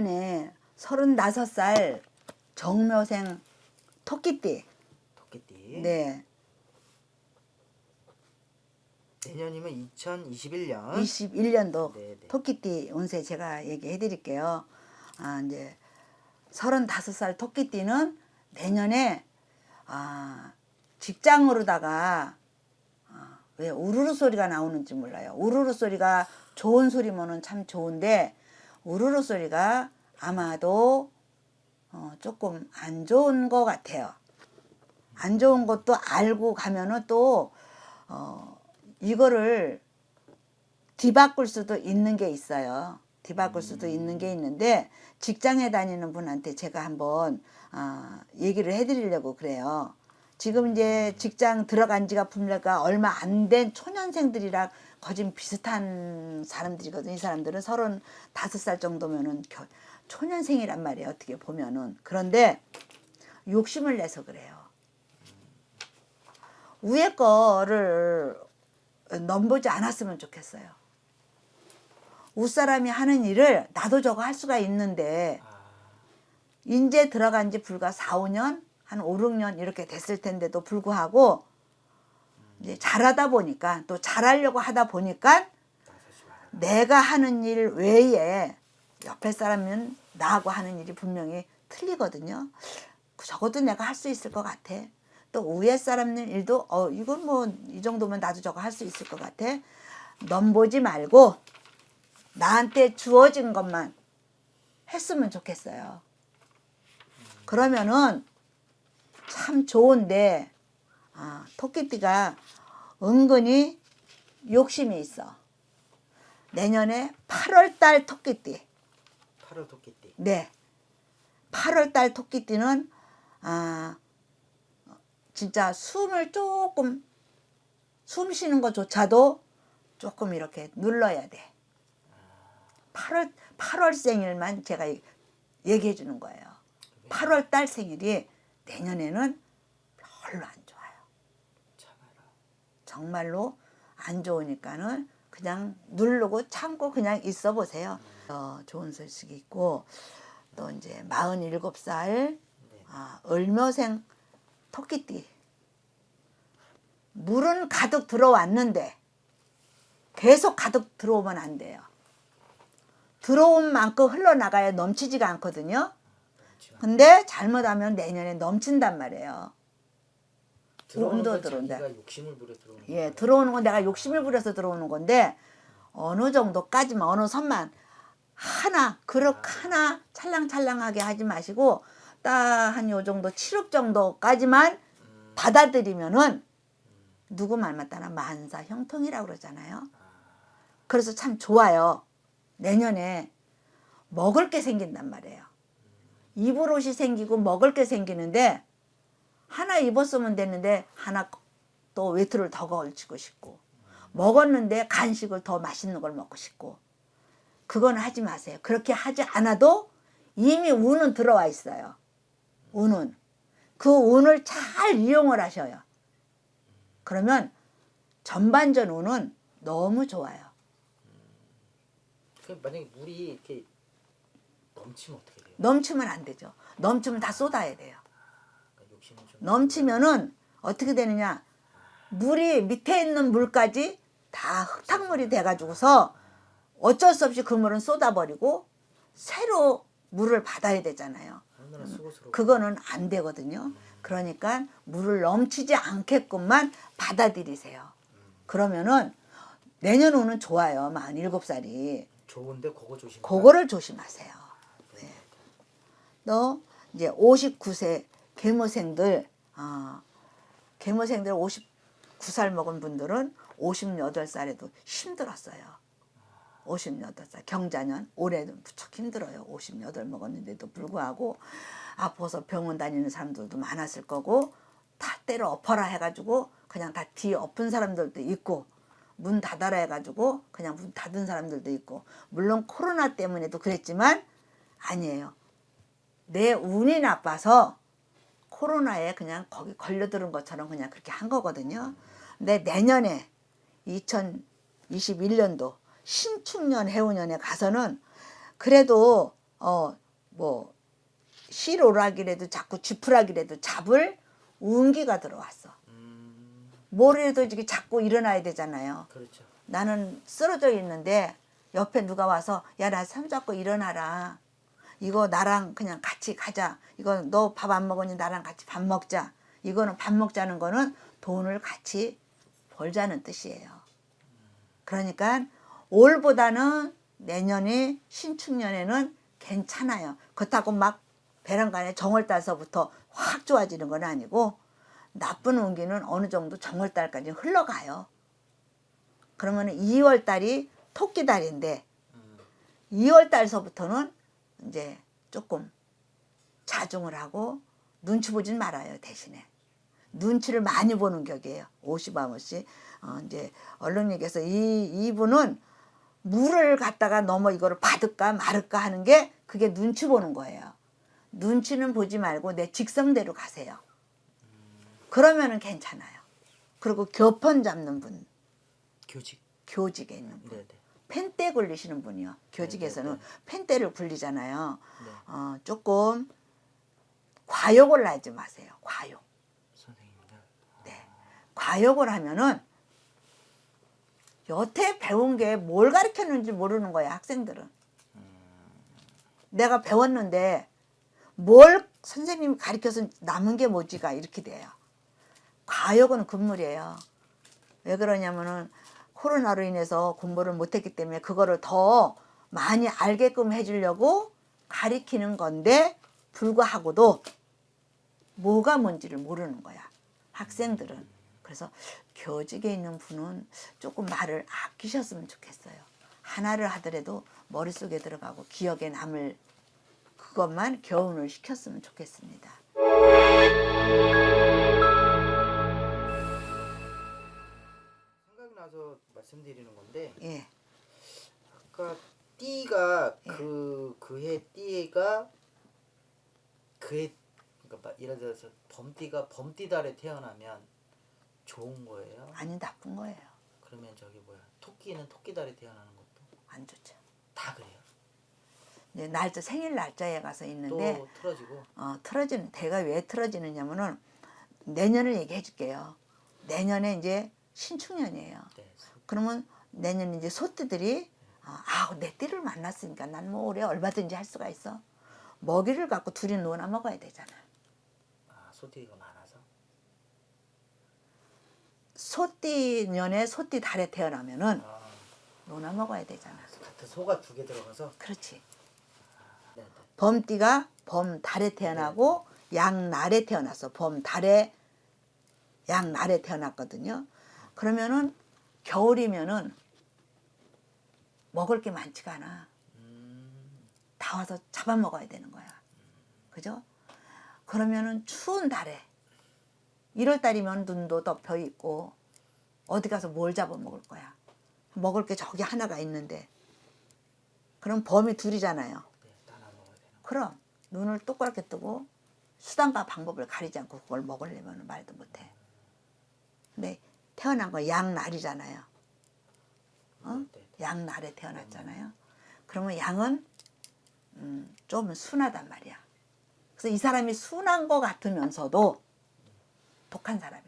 내년에 35살 정묘생 토끼띠. 토끼띠. 네. 내년이면 2021년. 21년도 네, 네. 토끼띠 운세 제가 얘기해 드릴게요. 아, 이제 35살 토끼띠는 내년에 아, 직장으로다가 아, 왜 우르르 소리가 나오는지 몰라요. 우르르 소리가 좋은 소리면은 참 좋은데 우르르 소리가 아마도 어, 조금 안 좋은 것 같아요. 안 좋은 것도 알고 가면은 또 어, 이거를 뒤바꿀 수도 있는 게 있어요. 뒤바꿀 수도 있는 게 있는데 직장에 다니는 분한테 제가 한번 아, 얘기를 해드리려고 그래요. 지금 이제 직장 들어간 지가 분례가 얼마 안 된 초년생들이랑 거진 비슷한 사람들이거든요. 이 사람들은 서른 다섯 살 정도면은 겨- 초년생이란 말이에요. 어떻게 보면은 그런데 욕심을 내서 그래요. 위에 거를 넘보지 않았으면 좋겠어요. 윗사람이 하는 일을 나도 저거 할 수가 있는데 아, 인제 들어간 지 불과 4, 5년, 한 5, 6년 이렇게 됐을 텐데도 불구하고 이제 잘하다 보니까 또 잘하려고 하다 보니까. 내가 하는 일 외에 옆에 사람은 나하고 하는 일이 분명히 틀리거든요. 적어도 내가 할 수 있을 것 같아. 또 위에 사람 일도 어 이건 뭐 이 정도면 나도 저거 할 수 있을 것 같아. 넘 보지 말고 나한테 주어진 것만 했으면 좋겠어요. 그러면은 참 좋은데 아, 토끼띠가 은근히 욕심이 있어. 내년에 8월 달 토끼띠. 8월 토끼띠. 네. 8월 달 토끼띠는 아 진짜 숨을 조금 숨 쉬는 것조차도 조금 이렇게 눌러야 돼. 8월 8월 생일만 제가 얘기해 주는 거예요. 8월 달 생일이 내년에는 별로 안. 정말로 안 좋으니까는 그냥 누르고 참고 그냥 있어 보세요. 어, 좋은 소식이 있고 또 이제 47살 네. 아, 을묘생 토끼띠 물은 가득 들어왔는데 계속 가득 들어오면 안 돼요. 들어온 만큼 흘러나가야 넘치지가 않거든요. 지금 근데 잘못하면 내년에 넘친단 말이에요. 들어오는 건 들어온다. 자기가 욕심을 부려 들어오는 예, 거예요. 들어오는 건 내가 욕심을 부려서 들어오는 건데 어느 정도까지만 어느 선만 하나 그릇 하나 찰랑찰랑하게 하지 마시고 딱 한 요 정도 7억 정도까지만 음, 받아들이면은 누구 말 맞다나 만사 형통이라고 그러잖아요. 그래서 참 좋아요. 내년에 먹을 게 생긴단 말이에요. 입을 옷이 생기고 먹을 게 생기는데 하나 입었으면 됐는데 하나 또 외투를 더 걸치고 싶고 먹었는데 간식을 더 맛있는 걸 먹고 싶고 그건 하지 마세요. 그렇게 하지 않아도 이미 운은 들어와 있어요. 운은 그 운을 잘 이용을 하셔요. 그러면 전반전 운은 너무 좋아요. 그 만약에 물이 이렇게 넘치면 어떻게 돼요? 넘치면 안 되죠. 넘치면 다 쏟아야 돼요. 넘치면은 어떻게 되느냐? 물이 밑에 있는 물까지 다 흙탕물이 돼가지고서 어쩔 수 없이 그 물은 쏟아버리고 새로 물을 받아야 되잖아요. 수고스러워. 그거는 안 되거든요. 그러니까 물을 넘치지 않게끔만 받아들이세요. 그러면은 내년 오는 좋아요. 47살이. 좋은데 그거 조심. 그거를 조심하세요. 네. 또 이제 59세 계모생들, 아, 계모생들 59살 먹은 분들은 58살에도 힘들었어요. 58살 경자년 올해는 무척 힘들어요. 58 먹었는데도 불구하고 아파서 병원 다니는 사람들도 많았을 거고 다 때려 엎어라 해가지고 그냥 다 뒤 엎은 사람들도 있고 문 닫아라 해가지고 그냥 문 닫은 사람들도 있고 물론 코로나 때문에도 그랬지만 아니에요. 내 운이 나빠서 코로나에 그냥 거기 걸려드는 것처럼 그냥 그렇게 한 거거든요. 근데 내년에 2021년도 신축년 해운년에 가서는 그래도 어뭐 실오락이라도 자꾸 쥐푸락이라도 잡을 운기가 들어왔어. 음, 뭐래도 이게 자꾸 일어나야 되잖아요. 그렇죠. 나는 쓰러져 있는데 옆에 누가 와서 야나 손잡고 일어나라. 이거 나랑 그냥 같이 가자. 이거 너 밥 안 먹으니 나랑 같이 밥 먹자. 이거는 밥 먹자는 거는 돈을 같이 벌자는 뜻이에요. 그러니까 올보다는 내년에 신축년에는 괜찮아요. 그렇다고 막 배란간에 정월 달서부터 확 좋아지는 건 아니고 나쁜 운기는 어느 정도 정월 달까지 흘러가요. 그러면 2월 달이 토끼 달인데 음, 2월 달서부터는 이제 조금 자중을 하고 눈치 보진 말아요 대신에. 눈치를 많이 보는 격이에요. 오시바모씨 어, 이제 언론 얘기에서 이 이분은 물을 갖다가 넘어 이거를 받을까 말을까 하는 게 그게 눈치 보는 거예요. 눈치는 보지 말고 내 직성대로 가세요. 그러면은 괜찮아요. 그리고 교편 잡는 분. 교직. 교직에 있는 분. 네네. 펜대 굴리시는 분이요. 교직에서는 네, 네, 펜대를 굴리잖아요. 네. 어, 조금 과욕을 하지 마세요. 과욕. 선생님들. 네. 과욕을 하면은 여태 배운 게 뭘 가르쳤는지 모르는 거야, 학생들은. 내가 배웠는데 뭘 선생님이 가르쳐서 남은 게 뭐지가 이렇게 돼요. 과욕은 금물이에요. 왜 그러냐면은 코로나로 인해서 공부를 못했기 때문에 그거를 더 많이 알게끔 해주려고 가리키는 건데 불구하고도 뭐가 뭔지를 모르는 거야 학생들은. 그래서 교직에 있는 분은 조금 말을 아끼셨으면 좋겠어요. 하나를 하더라도 머릿속에 들어가고 기억에 남을 그것만 교훈을 시켰으면 좋겠습니다 말씀드리는 건데 예 아까 띠가 예. 그 그해 띠가 그해 그러니까 막 예를 들어서 범띠가 범띠달에 태어나면 좋은 거예요. 아니 나쁜 거예요 그러면 저기 뭐야 토끼는 토끼달에 태어나는 것도 안 좋죠 다 그래요. 이제 날짜 생일 날짜에 가서 있는데 또 틀어지고 어, 틀어지는 대가 왜 틀어지느냐면은 내년을 얘기해 줄게요. 내년에 이제 신축년이에요. 네. 소- 그러면 내년 이제 소띠들이 어, 아우 내 띠를 만났으니까 난 뭐 올해 얼마든지 할 수가 있어. 먹이를 갖고 둘이 노나 먹어야 되잖아. 아 소띠가 많아서 소띠 년에 소띠 달에 태어나면은 아, 노나 먹어야 되잖아. 같은 소가 두 개 들어가서 그렇지. 네, 네. 범띠가 범달에 태어나고 양날에 태어났어. 범달에 양날에 태어났거든요. 그러면은 겨울이면은 먹을 게 많지가 않아. 음, 다 와서 잡아먹어야 되는 거야. 그죠? 그러면은 추운 달에 1월 달이면 눈도 덮여 있고 어디 가서 뭘 잡아먹을 거야. 먹을 게 저기 하나가 있는데 그럼 범이 둘이잖아요. 네. 그럼 눈을 똑바르게 뜨고 수단과 방법을 가리지 않고 그걸 먹으려면 말도 못해. 근데 태어난 거 양날이잖아요. 어? 네, 네. 양날에 태어났잖아요. 그러면 양은 음, 좀 순하단 말이야. 그래서 이 사람이 순한 거 같으면서도 독한 사람이에요.